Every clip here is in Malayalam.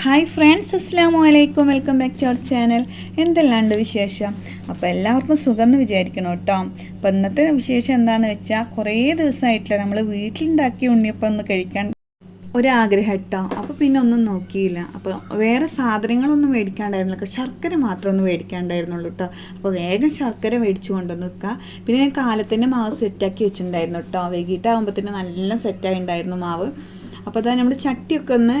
ഹായ് ഫ്രണ്ട്സ് അസ്സാം വലൈക്കും welcome back to our channel. എന്തെല്ലാണ്ട് വിശേഷം? അപ്പോൾ എല്ലാവർക്കും സുഖം എന്ന് വിചാരിക്കണം കേട്ടോ അപ്പോൾ ഇന്നത്തെ വിശേഷം എന്താണെന്ന് വെച്ചാൽ കുറേ ദിവസമായിട്ടില്ല നമ്മൾ വീട്ടിലുണ്ടാക്കിയ ഉണ്ണിയപ്പം ഒന്ന് കഴിക്കാൻ ഒരാഗ്രഹം ഇട്ടോ അപ്പോൾ പിന്നെ ഒന്നും നോക്കിയില്ല. അപ്പോൾ വേറെ സാധനങ്ങളൊന്നും മേടിക്കാണ്ടായിരുന്നില്ല. ശർക്കര മാത്രം ഒന്ന് മേടിക്കാണ്ടായിരുന്നുള്ളൂ കേട്ടോ അപ്പോൾ വേഗം ശർക്കര മേടിച്ചു കൊണ്ടുവന്ന് വെക്കുക പിന്നെ ഞാൻ കാലത്തിന്റെ മാവ് സെറ്റാക്കി വെച്ചിട്ടുണ്ടായിരുന്നു കേട്ടോ വൈകിട്ടാകുമ്പോഴത്തേന് നല്ല സെറ്റായി ഉണ്ടായിരുന്നു മാവ്. അപ്പോൾ അതാ നമ്മുടെ ചട്ടിയൊക്കെ ഒന്ന്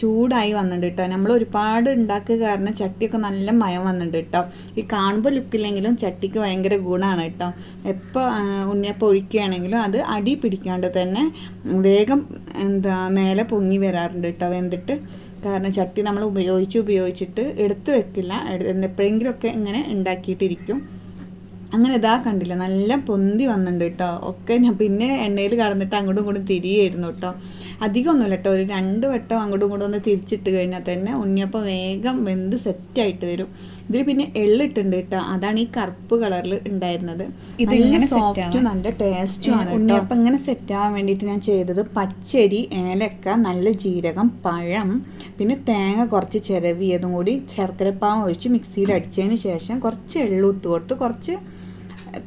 ചൂടായി വന്നിട്ടുണ്ട് കേട്ടോ നമ്മൾ ഒരുപാട് ഉണ്ടാക്കുക കാരണം ചട്ടിയൊക്കെ നല്ല മയം വന്നിട്ടുണ്ട് കേട്ടോ ഈ കാണുമ്പോൾ ലുക്കില്ലെങ്കിലും ചട്ടിക്ക് ഭയങ്കര ഗുണമാണ് കേട്ടോ എപ്പോൾ ഉണ്ണിയപ്പം ഒഴിക്കുകയാണെങ്കിലും അത് അടി പിടിക്കാണ്ട് തന്നെ വേഗം എന്താ മേലെ പൊങ്ങി വരാറുണ്ട് കേട്ടോ വെന്തിട്ട് കാരണം ചട്ടി നമ്മൾ ഉപയോഗിച്ച് ഉപയോഗിച്ചിട്ട് എടുത്ത് വെക്കില്ല. എപ്പോഴെങ്കിലുമൊക്കെ ഇങ്ങനെ ഉണ്ടാക്കിയിട്ടിരിക്കും അങ്ങനെ ഇതാ കണ്ടില്ല. നല്ല പൊന്തി വന്നിട്ടുണ്ട് കേട്ടോ ഒക്കെ ഞാൻ പിന്നെ എണ്ണയിൽ കടന്നിട്ട് അങ്ങോട്ടും ഇങ്ങോട്ടും തിരിയായിരുന്നു കേട്ടോ അധികമൊന്നുമില്ല കേട്ടോ. ഒരു രണ്ട് വട്ടം അങ്ങോട്ടും ഇങ്ങോട്ടും ഒന്ന് തിരിച്ചിട്ട് കഴിഞ്ഞാൽ തന്നെ ഉണ്ണിയപ്പം വേഗം വെന്ത് സെറ്റായിട്ട് വരും. ഇതിൽ പിന്നെ എള്ളിട്ടുണ്ട് കേട്ടോ. അതാണ് ഈ കറുപ്പ് കളറിൽ ഉണ്ടായിരുന്നത്. നല്ല സോഫ്റ്റും നല്ല ടേസ്റ്റും ആണ് ഉണ്ണിയപ്പം ഇങ്ങനെ സെറ്റ് ആവാൻ വേണ്ടിയിട്ട് ഞാൻ ചെയ്തത് പച്ചരി ഏലക്ക നല്ല ജീരകം പഴം പിന്നെ തേങ്ങ കുറച്ച് ചിരവിയതും കൂടി ശർക്കരപ്പാവ് ഒഴിച്ച് മിക്സിയിൽ അടിച്ചതിന് ശേഷം കുറച്ച് എള്ളു ഇട്ട് കൊടുത്ത് കുറച്ച്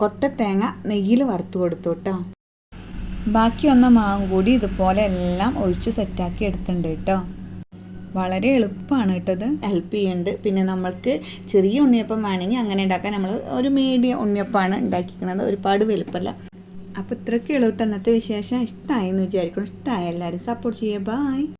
കൊട്ട തേങ്ങ നെയ്യിൽ വറുത്ത് കൊടുത്തു കേട്ടോ. ബാക്കി വന്ന മാവും കൂടി ഇതുപോലെ എല്ലാം ഒഴിച്ച് സെറ്റാക്കി എടുത്തിട്ടുണ്ട് കേട്ടോ. വളരെ എളുപ്പമാണ് കേട്ടത് ഹെൽപ്പ് ചെയ്യുന്നുണ്ട്. പിന്നെ നമ്മൾക്ക് ചെറിയ ഉണ്ണിയപ്പം വേണമെങ്കിൽ അങ്ങനെ ഉണ്ടാക്കാൻ നമ്മൾ ഒരു മീഡിയം ഉണ്ണിയപ്പമാണ് ഉണ്ടാക്കിക്കുന്നത് ഒരുപാട് വലുപ്പമല്ല. അപ്പോൾ ഇത്രയൊക്കെ ഉള്ളൂ കേട്ടോ. അന്നത്തെ വിശേഷം. ഇഷ്ടമായി എന്ന് വിചാരിക്കണം ഇഷ്ടമായ എല്ലാവരും സപ്പോർട്ട് ചെയ്യുക. ബായ്